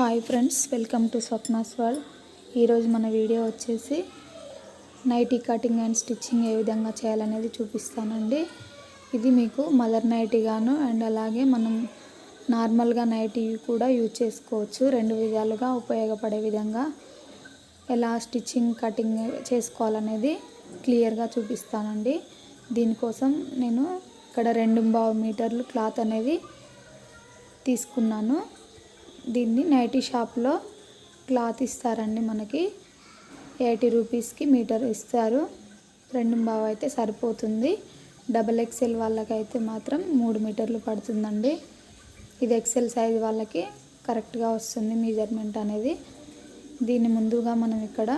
Hi friends welcome to Swapna's world. ఈరోజు మన video వచ్చేసి నైటీ కటింగ్ అండ్ స్టిచ్చింగ్ ఏ విధంగా చేయాలనేది చూపిస్తానండి. ఇది మీకు మదర్ నైటీగాను అండ్ అలాగే మనం నార్మల్గా నైటీ కూడా యూజ్ చేసుకోవచ్చు. రెండు విధాలుగా ఉపయోగపడే విధంగా ఎలా స్టిచ్చింగ్ కటింగ్ చేసుకోవాలనేది క్లియర్గా చూపిస్తానండి. దీనికోసం నేను ఇక్కడ రెండు బావు మీటర్లు క్లాత్ అనేది తీసుకున్నాను. దీన్ని నైటీ షాప్లో క్లాత్ ఇస్తారండి మనకి. ఎయిటీ రూపీస్కి మీటర్ ఇస్తారు. రెండు బావ అయితే సరిపోతుంది. డబల్ ఎక్సెల్ వాళ్ళకైతే మాత్రం మూడు మీటర్లు పడుతుందండి. ఇది ఎక్సెల్ సైజ్ వాళ్ళకి కరెక్ట్గా వస్తుంది మెజర్మెంట్ అనేది. దీన్ని ముందుగా మనం ఇక్కడ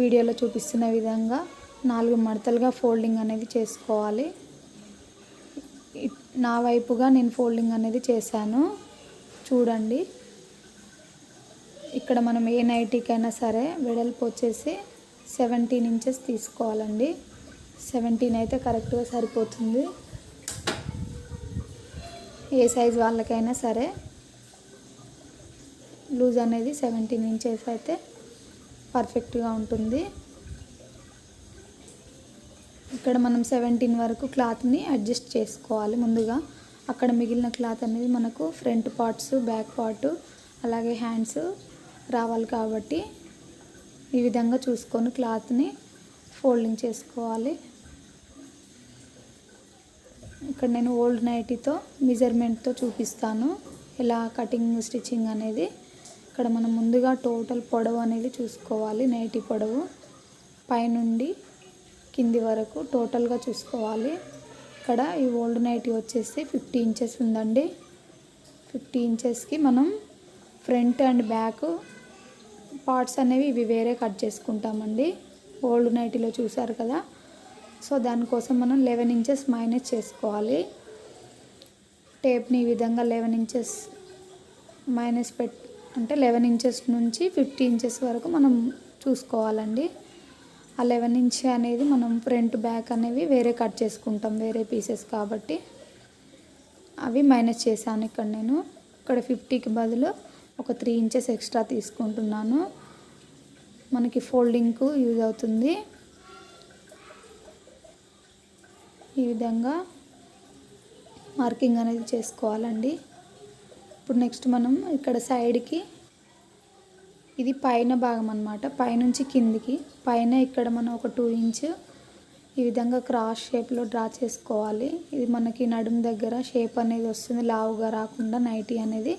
వీడియోలో చూపిస్తున్న విధంగా నాలుగు మడతలుగా ఫోల్డింగ్ అనేది చేసుకోవాలి. నా వైపుగా నేను ఫోల్డింగ్ అనేది చేశాను. చూడండి. ఇక్కడ మనం ఏ నైటీకైనా సరే వెడల్పు వచ్చేసి సెవెంటీన్ ఇంచెస్ తీసుకోవాలండి. సెవెంటీన్ అయితే కరెక్ట్గా సరిపోతుంది. ఏ సైజ్ వాళ్ళకైనా సరే లూజ్ అనేది సెవెంటీన్ ఇంచెస్ అయితే పర్ఫెక్ట్గా ఉంటుంది. ఇక్కడ మనం సెవెంటీన్ వరకు క్లాత్ని అడ్జస్ట్ చేసుకోవాలి ముందుగా. అక్కడ మిగిలిన క్లాత్ అనేది మనకు ఫ్రంట్ పార్ట్స్ బ్యాక్ పార్ట్ అలాగే హ్యాండ్స్ రావాలి కాబట్టి ఈ విధంగా చూసుకొని క్లాత్ని ఫోల్డింగ్ చేసుకోవాలి. ఇక్కడ నేను ఓల్డ్ నైటీతో మెజర్మెంట్తో చూపిస్తాను. ఎలా కటింగ్ స్టిచ్చింగ్ అనేది. ఇక్కడ మనం ముందుగా టోటల్ పొడవు అనేది చూసుకోవాలి నైటీ పొడవు. పైనుండి కింది వరకు టోటల్గా చూసుకోవాలి. ఇక్కడ ఈ ఓల్డ్ నైటీ వచ్చేసి ఫిఫ్టీ ఇంచెస్ ఉందండి. ఫిఫ్టీ ఇంచెస్కి మనం ఫ్రంట్ అండ్ బ్యాక్ పార్ట్స్ అనేవి ఇవి వేరే కట్ చేసుకుంటామండి. ఓల్డ్ నైటీలో చూసారు కదా? సో దానికోసం మనం లెవెన్ ఇంచెస్ మైనస్ చేసుకోవాలి. టేప్ని ఈ విధంగా లెవెన్ ఇంచెస్ మైనస్ పెట్ అంటే లెవెన్ ఇంచెస్ నుంచి ఫిఫ్టీ ఇంచెస్ వరకు మనం చూసుకోవాలండి. ఆ లెవెన్ ఇంచ్ అనేది మనం ఫ్రంట్ బ్యాక్ అనేవి వేరే కట్ చేసుకుంటాం వేరే పీసెస్ కాబట్టి. అవి మైనస్ చేశాను ఇక్కడ నేను. ఇక్కడ ఫిఫ్టీకి బదులు ఒక త్రీ ఇంచెస్ ఎక్స్ట్రా తీసుకుంటున్నాను. మనకి ఫోల్డింగ్కు యూజ్ అవుతుంది. ఈ విధంగా మార్కింగ్ అనేది చేసుకోవాలండి. ఇప్పుడు నెక్స్ట్ మనం ఇక్కడ సైడ్కి ఇది పైన భాగం అనమాట పైనుంచి కిందికి పైన ఇక్కడ మనం ఒక టూ ఇంచ్ ఈ విధంగా క్రాస్ షేప్లో డ్రా చేసుకోవాలి. ఇది మనకి నడుము దగ్గర షేప్ అనేది వస్తుంది. లావుగా రాకుండా నైటీ అనేది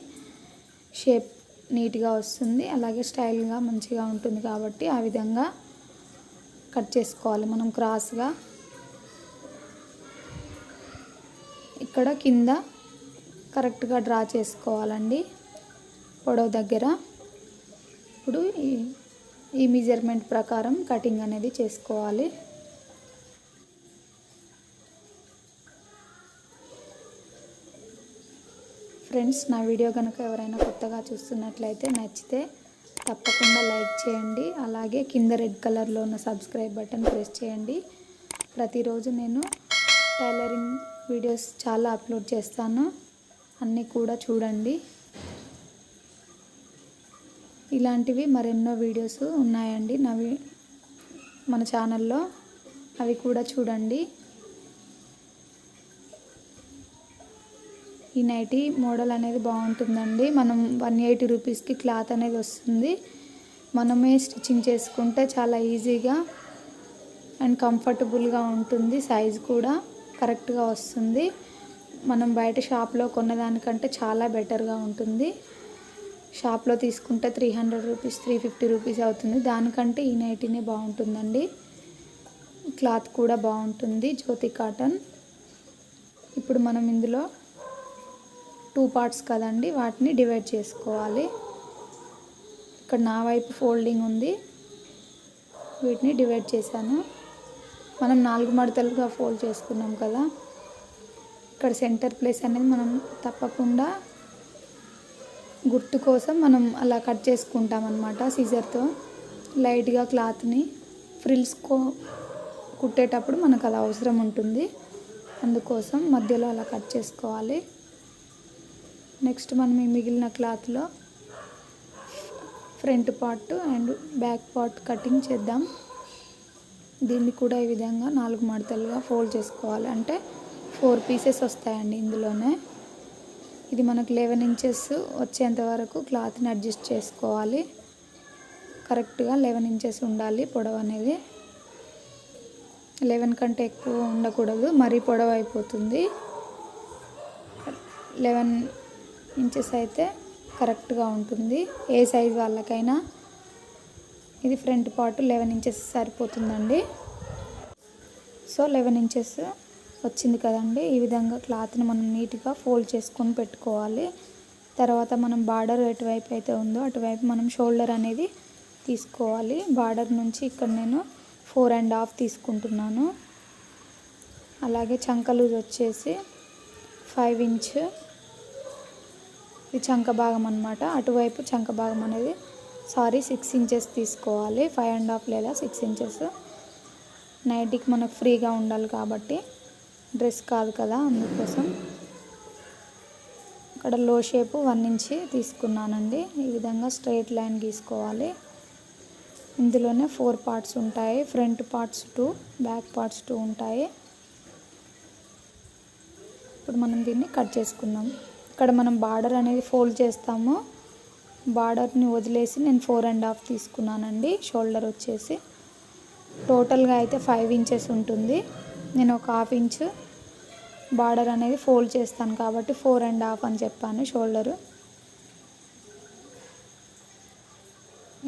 షేప్ నీట్గా వస్తుంది. అలాగే స్టైల్గా మంచిగా ఉంటుంది కాబట్టి ఆ విధంగా కట్ చేసుకోవాలి మనం క్రాస్గా ఇక్కడ కింద కరెక్ట్గా డ్రా చేసుకోవాలండి. పొడవు దగ్గర. ఇప్పుడు ఈ ఈ మెజర్మెంట్ ప్రకారం కటింగ్ అనేది చేసుకోవాలి. ఫ్రెండ్స్ నా వీడియో కనుక ఎవరైనా కొత్తగా చూస్తున్నట్లయితే నచ్చితే తప్పకుండా లైక్ చేయండి. అలాగే కింద రెడ్ కలర్లో ఉన్న సబ్స్క్రైబ్ బటన్ ప్రెస్ చేయండి. ప్రతిరోజు నేను టైలరింగ్ వీడియోస్ చాలా అప్లోడ్ చేస్తాను. అన్నీ కూడా చూడండి. ఇలాంటివి మరెన్నో వీడియోస్ ఉన్నాయండి. నవి మన ఛానల్లో. అవి కూడా చూడండి. ఈ నైటీ మోడల్ అనేది బాగుంటుందండి. మనం వన్ ఎయిటీ రూపీస్కి క్లాత్ అనేది వస్తుంది. మనమే స్టిచ్చింగ్ చేసుకుంటే చాలా ఈజీగా అండ్ కంఫర్టబుల్గా ఉంటుంది. సైజ్ కూడా కరెక్ట్గా వస్తుంది. మనం బయట షాప్లో కొన్నదానికంటే చాలా బెటర్గా ఉంటుంది. షాప్లో తీసుకుంటే three hundred rupees three fifty rupees అవుతుంది. దానికంటే ఈ నైటీనే బాగుంటుందండి. క్లాత్ కూడా బాగుంటుంది జ్యోతి కాటన్. ఇప్పుడు మనం ఇందులో టూ పార్ట్స్ కదండి వాటిని డివైడ్ చేసుకోవాలి. ఇక్కడ నా వైపు ఫోల్డింగ్ ఉంది వీటిని డివైడ్ చేశాను. మనం నాలుగు మడతలుగా ఫోల్డ్ చేసుకున్నాం కదా. ఇక్కడ సెంటర్ ప్లేస్ అనేది మనం తప్పకుండా గుర్తు కోసం మనం అలా కట్ చేసుకుంటాం అనమాట సీజర్తో. లైట్గా క్లాత్ని ఫ్రిల్స్ కో కుట్టేటప్పుడు మనకు అలా అవసరం ఉంటుంది. అందుకోసం మధ్యలో అలా కట్ చేసుకోవాలి. నెక్స్ట్ మనం ఈ మిగిలిన క్లాత్లో front part and back part cutting చేద్దాం. దీన్ని కూడా ఈ విధంగా నాలుగు మడతలుగా ఫోల్డ్ చేసుకోవాలి. అంటే ఫోర్ పీసెస్ వస్తాయండి ఇందులోనే. ఇది మనకు లెవెన్ ఇంచెస్ వచ్చేంత వరకు క్లాత్ని అడ్జస్ట్ చేసుకోవాలి. కరెక్ట్గా లెవెన్ ఇంచెస్ ఉండాలి పొడవు అనేది. లెవెన్ కంటే ఎక్కువ ఉండకూడదు మరీ పొడవు అయిపోతుంది. లెవెన్ ఇంచెస్ అయితే కరెక్ట్గా ఉంటుంది. ఏ సైజ్ వాళ్ళకైనా. ఇది ఫ్రంట్ పార్ట్ లెవెన్ ఇంచెస్ సరిపోతుందండి. సో లెవెన్ ఇంచెస్ వచ్చింది కదండి. ఈ విధంగా క్లాత్ని మనం నీట్గా ఫోల్డ్ చేసుకొని పెట్టుకోవాలి. తర్వాత మనం బార్డర్ ఎటువైపు అయితే ఉందో అటువైపు మనం షోల్డర్ అనేది తీసుకోవాలి. బార్డర్ నుంచి ఇక్కడ నేను ఫోర్ అండ్ హాఫ్ తీసుకుంటున్నాను. అలాగే చంక లూజ్ వచ్చేసి ఫైవ్ ఇంచ్. ఇది చంక భాగం అనమాట అటువైపు చంక భాగం అనేది సారీ సిక్స్ ఇంచెస్ తీసుకోవాలి. ఫైవ్ అండ్ హాఫ్ లేదా సిక్స్ ఇంచెస్. నైట్కి మనకు ఫ్రీగా ఉండాలి కాబట్టి డ్రెస్ కాదు కదా అందుకోసం. ఇక్కడ లో షేప్ వన్ ఇంచి తీసుకున్నానండి. ఈ విధంగా స్ట్రైట్ లైన్ గీసుకోవాలి. ఇందులోనే ఫోర్ పార్ట్స్ ఉంటాయి. Front parts two back parts two ఉంటాయి. ఇప్పుడు మనం దీన్ని కట్ చేసుకుందాం. ఇక్కడ మనం బార్డర్ అనేది ఫోల్డ్ చేస్తాము. బార్డర్ని వదిలేసి నేను ఫోర్ అండ్ హాఫ్ తీసుకున్నానండి. షోల్డర్ వచ్చేసి. టోటల్గా అయితే ఫైవ్ ఇంచెస్ ఉంటుంది. నేను ఒక హాఫ్ ఇంచు బార్డర్ అనేది ఫోల్డ్ చేస్తాను కాబట్టి ఫోర్ అండ్ హాఫ్ అని చెప్పాను షోల్డరు.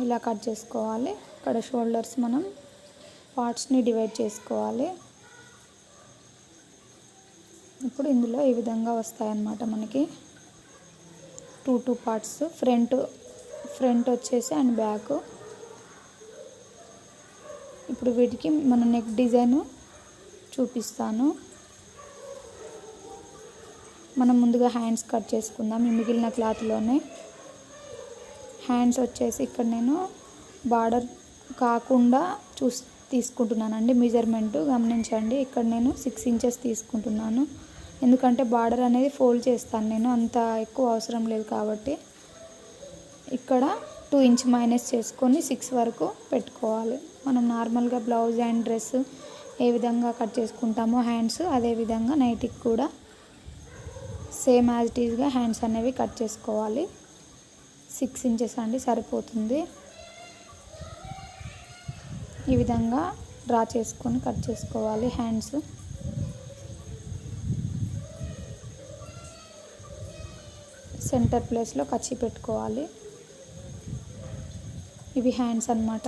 ఇలా కట్ చేసుకోవాలి. ఇక్కడ షోల్డర్స్ మనం పార్ట్స్ని డివైడ్ చేసుకోవాలి. ఇప్పుడు ఇందులో ఈ విధంగా వస్తాయన్నమాట మనకి. Two two parts. Front front వచ్చేసి అండ్ బ్యాక్. ఇప్పుడు వీటికి మన నెక్ డిజైన్ చూపిస్తాను. మనం ముందుగా హ్యాండ్స్ కట్ చేసుకుందాం. ఈ మిగిలిన క్లాత్లోనే హ్యాండ్స్ వచ్చేసి ఇక్కడ నేను బార్డర్ కాకుండా చూస్ తీసుకుంటున్నానండి. మెజర్మెంట్ గమనించండి. ఇక్కడ నేను సిక్స్ ఇంచెస్ తీసుకుంటున్నాను. ఎందుకంటే బార్డర్ అనేది ఫోల్డ్ చేస్తాను నేను. అంత ఎక్కువ అవసరం లేదు కాబట్టి ఇక్కడ టూ ఇంచ్ మైనస్ చేసుకొని సిక్స్ వరకు పెట్టుకోవాలి. మనం నార్మల్గా బ్లౌజ్ అండ్ డ్రెస్ ఏ విధంగా కట్ చేసుకుంటామో హ్యాండ్స్ అదే విధంగా నైట్కి కూడా సేమ్ యాజ్ ఇట్ ఈస్గా హ్యాండ్స్ అనేవి కట్ చేసుకోవాలి. సిక్స్ ఇంచెస్ అండి సరిపోతుంది. ఈ విధంగా డ్రా చేసుకొని కట్ చేసుకోవాలి హ్యాండ్స్. సెంటర్ ప్లేస్లో కచ్చి పెట్టుకోవాలి. ఇవి హ్యాండ్స్ అన్నమాట.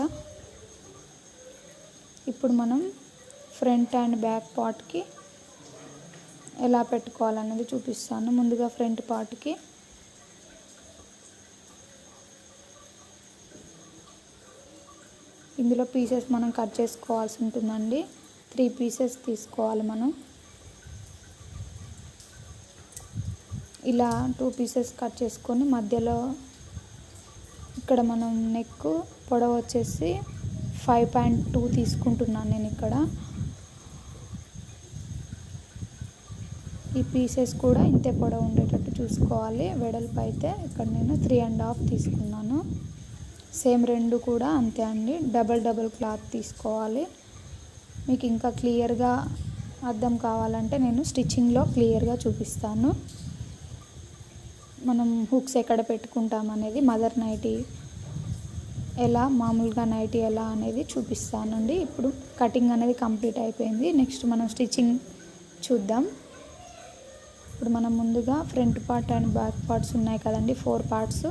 ఇప్పుడు మనం ఫ్రంట్ అండ్ బ్యాక్ పార్ట్కి ఎలా పెట్టుకోవాలన్నది చూపిస్తాను ముందుగా ఫ్రంట్ పార్ట్కి. ఇందులో పీసెస్ మనం కట్ చేసుకోవాల్సి ఉంటుందండి. త్రీ పీసెస్ తీసుకోవాలి మనం. ఇలా టూ పీసెస్ కట్ చేసుకొని మధ్యలో ఇక్కడ మనం నెక్ పొడవు వచ్చేసి ఫైవ్ పాయింట్ టూ తీసుకుంటున్నాను నేను ఇక్కడ. ఈ పీసెస్ కూడా ఇంతే పొడవు ఉండేటట్టు చూసుకోవాలి. వెడల్పు అయితే ఇక్కడ నేను త్రీ అండ్ హాఫ్ తీసుకున్నాను. సేమ్ రెండు కూడా అంతే అండి. డబల్ డబల్ క్లాత్ తీసుకోవాలి. మీకు ఇంకా క్లియర్గా అర్థం కావాలంటే నేను స్టిచ్చింగ్లో క్లియర్గా చూపిస్తాను. మనం హుక్స్ ఎక్కడ పెట్టుకుంటాం అనేది మదర్ నైటీ ఎలా మామూలుగా నైటీ ఎలా అనేది చూపిస్తానండి. ఇప్పుడు కటింగ్ అనేది కంప్లీట్ అయిపోయింది. నెక్స్ట్ మనం స్టిచ్చింగ్ చూద్దాం. ఇప్పుడు మనం ముందుగా front part and back parts ఉన్నాయి కదండి ఫోర్ పార్ట్స్.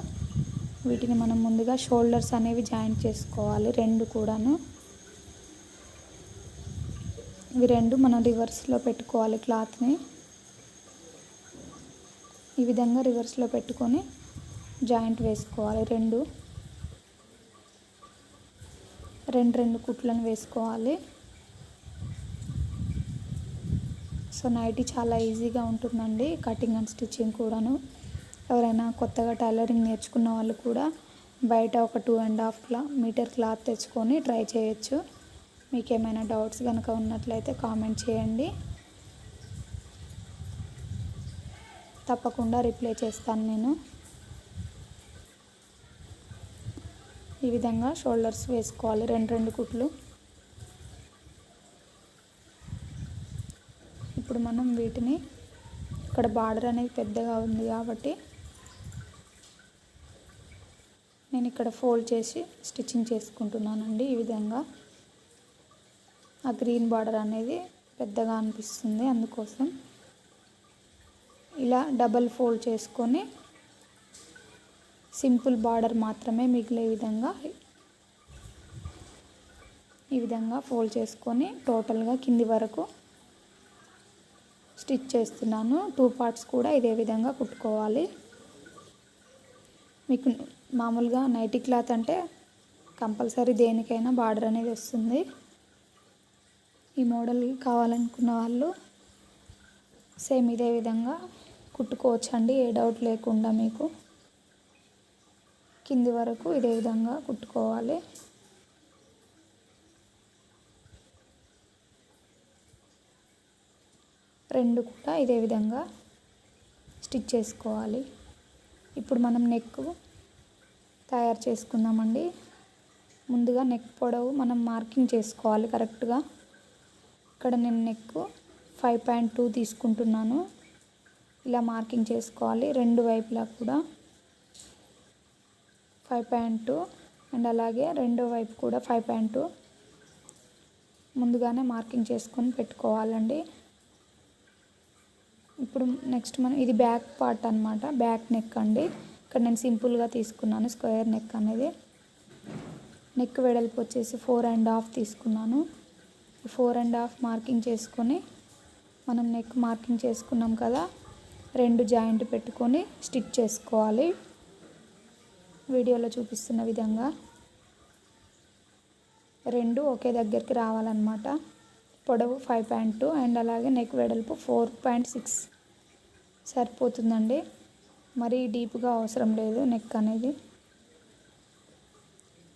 వీటిని మనం ముందుగా షోల్డర్స్ అనేవి జాయింట్ చేసుకోవాలి రెండు కూడాను. ఇవి రెండు మనం రివర్స్లో పెట్టుకోవాలి క్లాత్ని. ఈ విధంగా రివర్స్లో పెట్టుకొని జాయింట్ వేసుకోవాలి రెండు. రెండు రెండు కుట్లను వేసుకోవాలి. సో నైటీ చాలా ఈజీగా ఉంటుందండి కటింగ్ అండ్ స్టిచ్చింగ్ కూడాను. ఎవరైనా కొత్తగా టైలరింగ్ నేర్చుకున్న వాళ్ళు కూడా బయట ఒక టూ అండ్ హాఫ్ క్లా మీటర్ క్లాత్ తెచ్చుకొని ట్రై చేయొచ్చు. మీకు ఏమైనా డౌట్స్ కనుక ఉన్నట్లయితే కామెంట్ చేయండి. తప్పకుండా రిప్లై చేస్తాను నేను. ఈ విధంగా షోల్డర్స్ వేసుకోవాలి రెండు రెండు కుట్లు ఇప్పుడు మనం వీటిని ఇక్కడ బార్డర్ అనేది పెద్దగా ఉంది కాబట్టి నేను ఇక్కడ ఫోల్డ్ చేసి స్టిచ్చింగ్ చేసుకుంటున్నానండి ఈ విధంగా. ఆ గ్రీన్ బార్డర్ అనేది పెద్దగా అనిపిస్తుంది అందుకోసం. ఇలా డబల్ ఫోల్డ్ చేసుకొని సింపుల్ బార్డర్ మాత్రమే మిగిలే విధంగా ఈ విధంగా ఫోల్డ్ చేసుకొని టోటల్గా కింది వరకు స్టిచ్ చేస్తున్నాను. టూ పార్ట్స్ కూడా ఇదే విధంగా కుట్టుకోవాలి. మీకు మామూలుగా నైటీ క్లాత్ అంటే కంపల్సరీ దేనికైనా బార్డర్ అనేది వస్తుంది. ఈ మోడల్ కావాలనుకున్న వాళ్ళు సేమ్ ఇదే విధంగా కుట్టుకోవచ్చండి. ఏ డౌట్ లేకుండా మీకు కింది వరకు ఇదే విధంగా కుట్టుకోవాలి. రెండు కూడా ఇదే విధంగా స్టిచ్ చేసుకోవాలి. ఇప్పుడు మనం నెక్ తయారు చేసుకుందామండి. ముందుగా నెక్ పొడవు మనం మార్కింగ్ చేసుకోవాలి కరెక్ట్గా ఇక్కడ నేను నెక్ ఫైవ్ పాయింట్ టూ తీసుకుంటున్నాను. ఇలా మార్కింగ్ చేసుకోవాలి. రెండు వైపులా కూడా ఫైవ్ పాయింట్ టూ అండ్ అలాగే రెండో వైపు కూడా ఫైవ్ పాయింట్ టూ ముందుగానే మార్కింగ్ చేసుకొని పెట్టుకోవాలండి. ఇప్పుడు నెక్స్ట్ మనం ఇది బ్యాక్ పార్ట్ అనమాట బ్యాక్ నెక్ అండి. ఇక్కడ నేను సింపుల్గా తీసుకున్నాను స్క్వేర్ నెక్ అనేది. నెక్ వెడల్పు వచ్చేసి ఫోర్ అండ్ హాఫ్ తీసుకున్నాను. ఫోర్ అండ్ హాఫ్ మార్కింగ్ చేసుకొని మనం నెక్ మార్కింగ్ చేసుకున్నాం కదా రెండు జాయింట్ పెట్టుకొని స్టిచ్ చేసుకోవాలి. వీడియోలో చూపిస్తున్న విధంగా. రెండు ఒకే దగ్గరికి రావాలన్నమాట. పొడవు ఫైవ్ పాయింట్ టూ అండ్ అలాగే నెక్ వెడల్పు ఫోర్ పాయింట్ సిక్స్ సరిపోతుందండి. మరీ డీప్గా అవసరం లేదు నెక్ అనేది.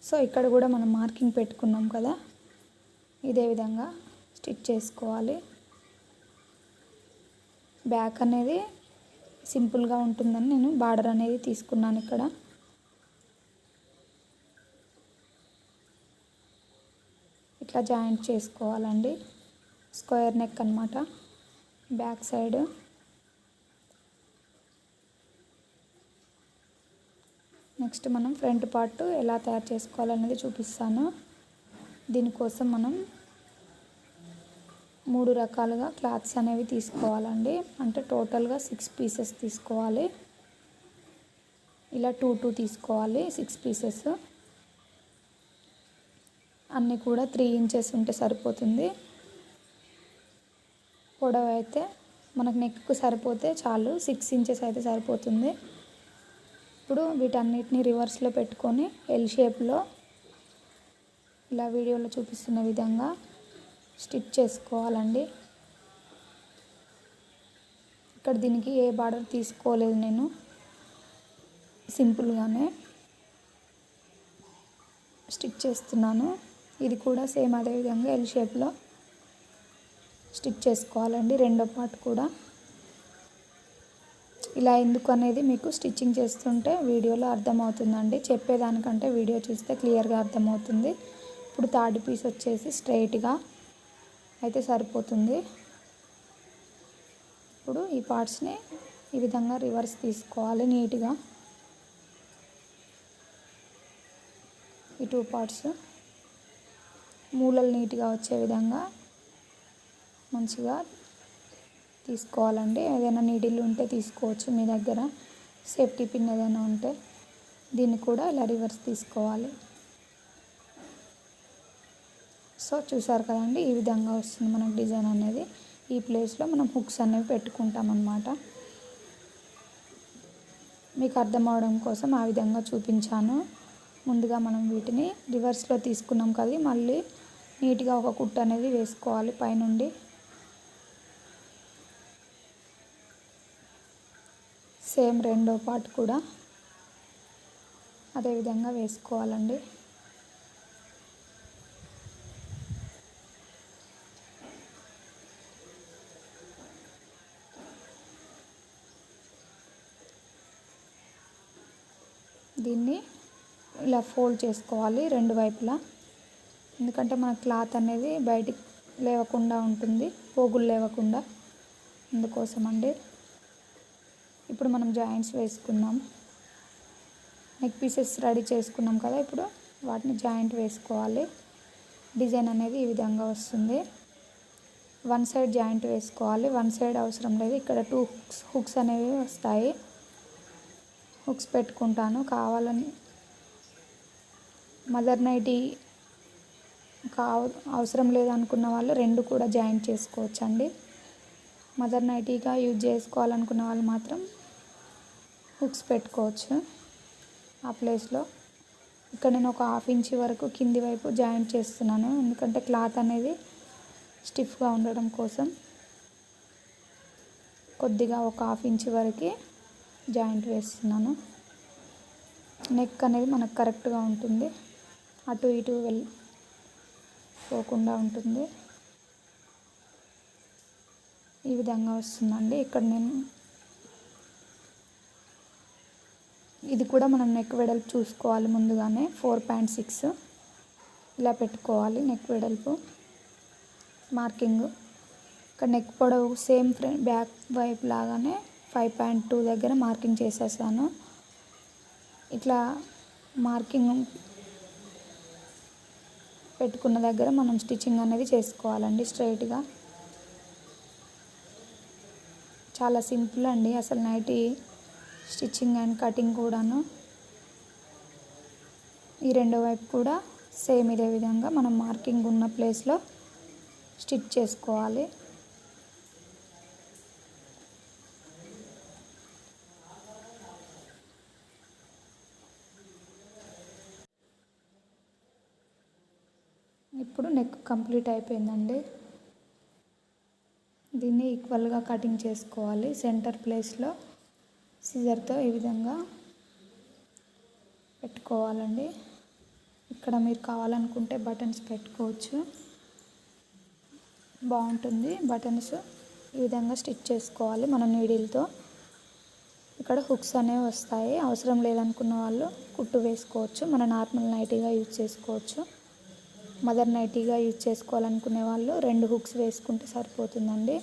సో ఇక్కడ కూడా మనం మార్కింగ్ పెట్టుకున్నాం కదా. ఇదే విధంగా స్టిచ్ చేసుకోవాలి. బ్యాక్ అనేది సింపుల్గా ఉంటుందని నేను బార్డర్ అనేది తీసుకున్నాను ఇక్కడ. ఇట్లా జాయింట్ చేసుకోవాలండి. స్క్వేర్ నెక్ అనమాట బ్యాక్ సైడ్. నెక్స్ట్ మనం ఫ్రంట్ పార్ట్ ఎలా తయారు చేసుకోవాలనేది చూపిస్తాను. దీనికోసం మనం మూడు రకాలుగా క్లాత్స్ అనేవి తీసుకోవాలండి. అంటే టోటల్గా సిక్స్ పీసెస్ తీసుకోవాలి. ఇలా టూ టూ తీసుకోవాలి సిక్స్ పీసెస్. అన్నీ కూడా త్రీ ఇంచెస్ ఉంటే సరిపోతుంది. పొడవు అయితే మనకు నెక్కు సరిపోతే చాలు సిక్స్ ఇంచెస్ అయితే సరిపోతుంది. ఇప్పుడు వీటన్నిటిని రివర్స్లో పెట్టుకొని ఎల్ షేప్లో ఇలా వీడియోలో చూపిస్తున్న విధంగా స్టిచ్ చేసుకోవాలండి. ఇక్కడ దీనికి ఏ బార్డర్ తీసుకోలేదు నేను. సింపుల్గానే స్టిచ్ చేస్తున్నాను. ఇది కూడా సేమ్ అదే విధంగా ఎల్ షేప్లో స్టిచ్ చేసుకోవాలండి రెండో పార్ట్ కూడా. ఇలా ఎందుకు అనేది మీకు స్టిచ్చింగ్ చేస్తుంటే వీడియోలో అర్థమవుతుందండి. చెప్పేదానికంటే వీడియో చూస్తే క్లియర్గా అర్థమవుతుంది. ఇప్పుడు థర్డ్ పీస్ వచ్చేసి స్ట్రైట్గా అయితే సరిపోతుంది. ఇప్పుడు ఈ పార్ట్స్ని ఈ విధంగా రివర్స్ తీసుకోవాలి నీట్గా. ఈ టూ పార్ట్స్ మూలలు నీట్గా వచ్చే విధంగా మంచిగా తీసుకోవాలండి. ఏదైనా నీడిల్ ఉంటే తీసుకోవచ్చు మీ దగ్గర. సేఫ్టీ పిన్ ఏదైనా ఉంటే దీన్ని కూడా ఇలా రివర్స్ తీసుకోవాలి. సో చూసారు కదండి ఈ విధంగా వస్తుంది మనకు డిజైన్ అనేది. ఈ ప్లేస్లో మనం హుక్స్ అనేవి పెట్టుకుంటాం అన్నమాట మీకు అర్థం అవడం కోసం ఆ విధంగా చూపించాను. ముందుగా మనం వీటిని రివర్స్లో తీసుకున్నాం కదా మళ్ళీ నీట్గా ఒక కుట్టు అనేది వేసుకోవాలి పైనుండి. సేమ్ రెండో పార్ట్ కూడా అదే విధంగా వేసుకోవాలండి. దీన్ని ఇలా ఫోల్డ్ చేసుకోవాలి రెండు వైపులా. ఎందుకంటే మన క్లాత్ అనేది బయటికి లేవకుండా ఉంటుంది పోగులు లేవకుండా. అందుకోసం అండి ఇప్పుడు మనం జాయింట్స్ వేసుకుందాం. నెక్ పీసెస్ రెడీ చేసుకున్నాం కదా ఇప్పుడు. వాటిని జాయింట్ వేసుకోవాలి. డిజైన్ అనేది ఈ విధంగా వస్తుంది. వన్ సైడ్ జాయింట్ వేసుకోవాలి. వన్ సైడ్ అవసరం లేదు. ఇక్కడ టూ హుక్స్ హుక్స్ అనేవి వస్తాయి. హుక్స్ పెట్టుకుంటాను. కావాలని మదర్ నైటీ కావ అవసరం లేదనుకున్న వాళ్ళు రెండు కూడా జాయింట్ చేసుకోవచ్చండి. మదర్ నైటీగా యూజ్ చేసుకోవాలనుకున్న వాళ్ళు మాత్రం హుక్స్ పెట్టుకోవచ్చు ఆ ప్లేస్లో. ఇక్కడ నేను ఒక హాఫ్ ఇంచ్ వరకు కింది వైపు జాయింట్ చేస్తున్నాను. ఎందుకంటే క్లాత్ అనేది స్టిఫ్గా ఉండడం కోసం కొద్దిగా ఒక హాఫ్ ఇంచ్ వరకు జాయింట్ వేస్తున్నాను. నెక్ అనేది మనకు కరెక్ట్గా ఉంటుంది. అటు ఇటు వెళ్ళి పోకుండా ఉంటుంది. ఈ విధంగా వస్తుందండి. ఇక్కడ నేను ఇది కూడా మనం నెక్ వెడల్పు చూసుకోవాలి ముందుగానే. ఫోర్ పాయింట్ సిక్స్ ఇలా పెట్టుకోవాలి నెక్ వెడల్పు. మార్కింగ్ ఇక్కడ నెక్ పొడవు సేమ్ ఫ్రంట్ బ్యాక్ వైపు లాగానే ఫైవ్ పాయింట్ టూ దగ్గర మార్కింగ్ చేసేసాను. ఇట్లా మార్కింగ్ పెట్టుకున్న దగ్గర మనం స్టిచ్చింగ్ అనేది చేసుకోవాలండి స్ట్రైట్గా చాలా సింపుల్ అండి. అసలు నైటీ స్టిచ్చింగ్ అండ్ కటింగ్ కూడాను ఈ రెండో వైపు కూడా సేమ్ ఇదే విధంగా మనం మార్కింగ్ ఉన్న ప్లేస్లో స్టిచ్ చేసుకోవాలి. ఇప్పుడు నెక్ కంప్లీట్ అయిపోయిందండి. దీన్ని ఈక్వల్గా కటింగ్ చేసుకోవాలి. సెంటర్ ప్లేస్లో సిజర్తో ఈ విధంగా పెట్టుకోవాలండి. ఇక్కడ మీరు కావాలనుకుంటే బటన్స్ పెట్టుకోవచ్చు. బాగుంటుంది. బటన్స్ ఈ విధంగా స్టిచ్ చేసుకోవాలి మన నీడిల్తో. ఇక్కడ హుక్స్ అనేవి వస్తాయి. అవసరం లేదనుకున్న వాళ్ళు కుట్టు వేసుకోవచ్చు. మన నార్మల్ నైటీగా యూజ్ చేసుకోవచ్చు. మదర్ నైటీగా యూజ్ చేసుకోవాలనుకునే వాళ్ళు రెండు హుక్స్ వేసుకుంటే సరిపోతుందండి.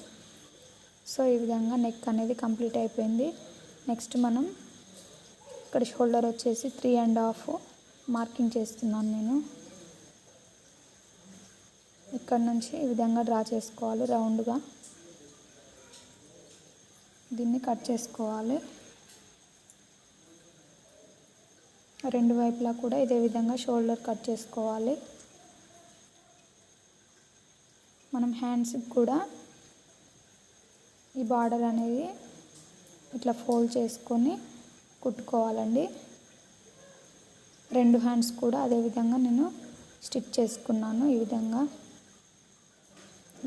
సో ఈ విధంగా నెక్ అనేది కంప్లీట్ అయిపోయింది. నెక్స్ట్ మనం ఇక్కడ షోల్డర్ వచ్చేసి త్రీ అండ్ హాఫ్ మార్కింగ్ చేస్తున్నాను నేను. ఇక్కడ నుంచి ఈ విధంగా డ్రా చేసుకోవాలి రౌండ్గా. దీన్ని కట్ చేసుకోవాలి. రెండు వైపులా కూడా ఇదే విధంగా షోల్డర్ కట్ చేసుకోవాలి. మనం హ్యాండ్స్కి కూడా ఈ బార్డర్ అనేది ఇట్లా ఫోల్డ్ చేసుకొని కుట్టుకోవాలండి. రెండు హ్యాండ్స్ కూడా అదే విధంగా నేను స్టిచ్ చేసుకున్నాను ఈ విధంగా.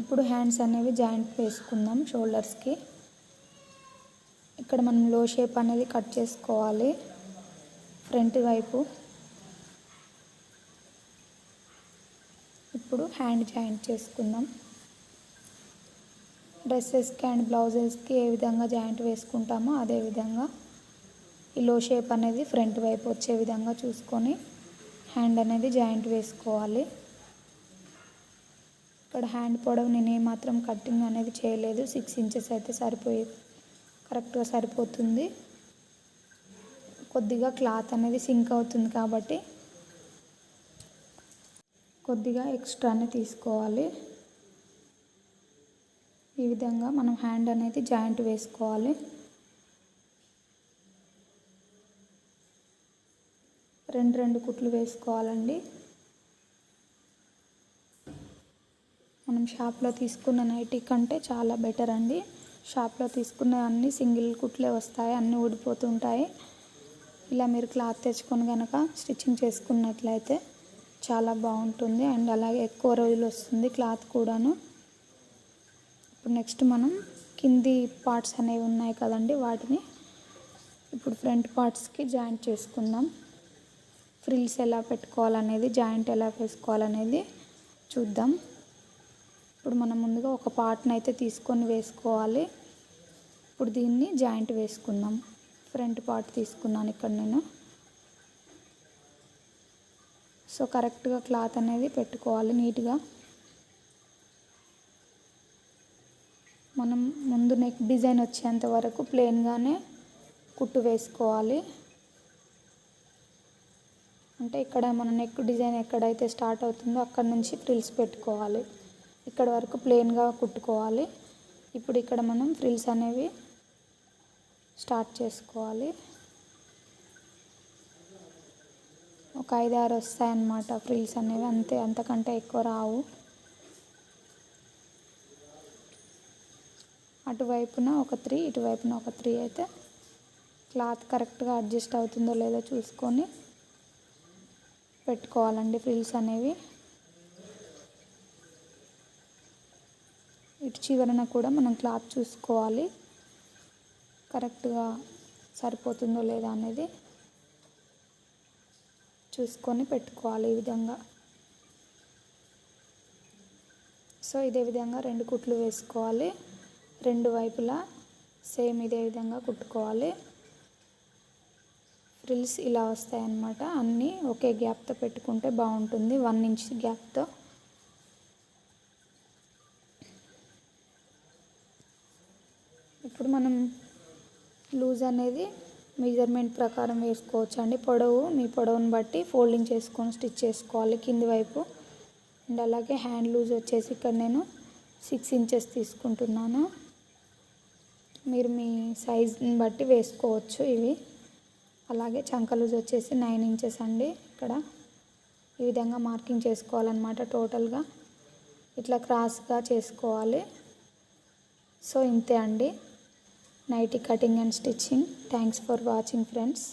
ఇప్పుడు హ్యాండ్స్ అనేవి జాయింట్ వేసుకుందాం షోల్డర్స్కి ఇక్కడ మనం లో షేప్ అనేది కట్ చేసుకోవాలి. ఫ్రంట్ వైపు ఇప్పుడు హ్యాండ్ జాయింట్ చేసుకుందాం. డ్రెస్సెస్కి అండ్ బ్లౌజెస్కి ఏ విధంగా జాయింట్ వేసుకుంటామో అదే విధంగా ఇలో షేప్ అనేది ఫ్రంట్ వైపు వచ్చే విధంగా చూసుకొని హ్యాండ్ అనేది జాయింట్ వేసుకోవాలి. ఇక్కడ హ్యాండ్ పొడవు నేను ఏమాత్రం కటింగ్ అనేది చేయలేదు. సిక్స్ ఇంచెస్ అయితే సరిపోయి కరెక్ట్గా సరిపోతుంది. కొద్దిగా క్లాత్ అనేది సింక్ అవుతుంది కాబట్టి కొద్దిగా ఎక్స్ట్రానే తీసుకోవాలి. ఈ విధంగా మనం హ్యాండ్ అనేది జాయింట్ వేసుకోవాలి. రెండు రెండు కుట్లు వేసుకోవాలండి. మనం షాప్లో తీసుకున్న నైటీ కంటే చాలా బెటర్ అండి. షాప్లో తీసుకున్న అన్ని సింగిల్ కుట్లే వస్తాయి అన్నీ ఊడిపోతుంటాయి. ఇలా మీరు క్లాత్ తెచ్చుకొని కనుక స్టిచ్చింగ్ చేసుకున్నట్లయితే చాలా బాగుంటుంది. అండ్ అలాగే ఎక్కువ రోజులు వస్తుంది క్లాత్ కూడాను. ఇప్పుడు నెక్స్ట్ మనం కింది పార్ట్స్ అనేవి ఉన్నాయి కదండి వాటిని ఇప్పుడు ఫ్రంట్ పార్ట్స్కి జాయింట్ చేసుకుందాం. ఫ్రిల్స్ ఎలా పెట్టుకోవాలనేది జాయింట్ ఎలా వేసుకోవాలనేది చూద్దాం. ఇప్పుడు మనం ముందుగా ఒక పార్ట్ని అయితే తీసుకొని వేసుకోవాలి. ఇప్పుడు దీన్ని జాయింట్ వేసుకుందాం. ఫ్రంట్ పార్ట్ తీసుకున్నాను ఇక్కడ నేను. సో కరెక్ట్గా క్లాత్ అనేది పెట్టుకోవాలి నీట్గా. మనం ముందు నెక్ డిజైన్ వచ్చేంత వరకు ప్లెయిన్గానే కుట్టు వేసుకోవాలి. అంటే ఇక్కడ మన నెక్ డిజైన్ ఎక్కడైతే స్టార్ట్ అవుతుందో అక్కడ నుంచి ఫ్రిల్స్ పెట్టుకోవాలి. ఇక్కడ వరకు ప్లెయిన్గా కుట్టుకోవాలి. ఇప్పుడు ఇక్కడ మనం ఫ్రిల్స్ అనేవి స్టార్ట్ చేసుకోవాలి. ఒక ఐదు ఆరు వస్తాయన్నమాట ఫ్రీల్స్ అనేవి. అంతే అంతకంటే ఎక్కువ రావు. అటువైపున ఒక త్రీ ఇటువైపున ఒక త్రీ అయితే క్లాత్ కరెక్ట్గా అడ్జస్ట్ అవుతుందో లేదో చూసుకొని పెట్టుకోవాలండి ఫ్రిల్స్ అనేవి. ఇటు చివరన కూడా మనం క్లాత్ చూసుకోవాలి. కరెక్ట్గా సరిపోతుందో లేదా అనేది. చూసుకొని పెట్టుకోవాలి ఈ విధంగా. సో ఇదే విధంగా రెండు కుట్లు వేసుకోవాలి. రెండు వైపులా సేమ్ ఇదే విధంగా కుట్టుకోవాలి. ఫ్రిల్స్ ఇలా వస్తాయన్నమాట. అన్నీ ఒకే గ్యాప్తో పెట్టుకుంటే బాగుంటుంది. వన్ ఇంచ్ గ్యాప్తో. ఇప్పుడు మనం లూజ్ అనేది మెజర్మెంట్ ప్రకారం వేసుకోవచ్చు అండి. పొడవు మీ పొడవుని బట్టి ఫోల్డింగ్ చేసుకొని స్టిచ్ చేసుకోవాలి. కింది వైపు అండ్ అలాగే హ్యాండ్ లూజ్ వచ్చేసి ఇక్కడ నేను సిక్స్ ఇంచెస్ తీసుకుంటున్నాను. మీరు మీ సైజ్ని బట్టి వేసుకోవచ్చు ఇవి. అలాగే చంక లూజ్ వచ్చేసి నైన్ ఇంచెస్ అండి ఇక్కడ. ఈ విధంగా మార్కింగ్ చేసుకోవాలన్నమాట టోటల్గా. ఇట్లా క్రాస్గా చేసుకోవాలి. సో ఇంతే అండి. Nighty cutting and stitching thanks for watching friends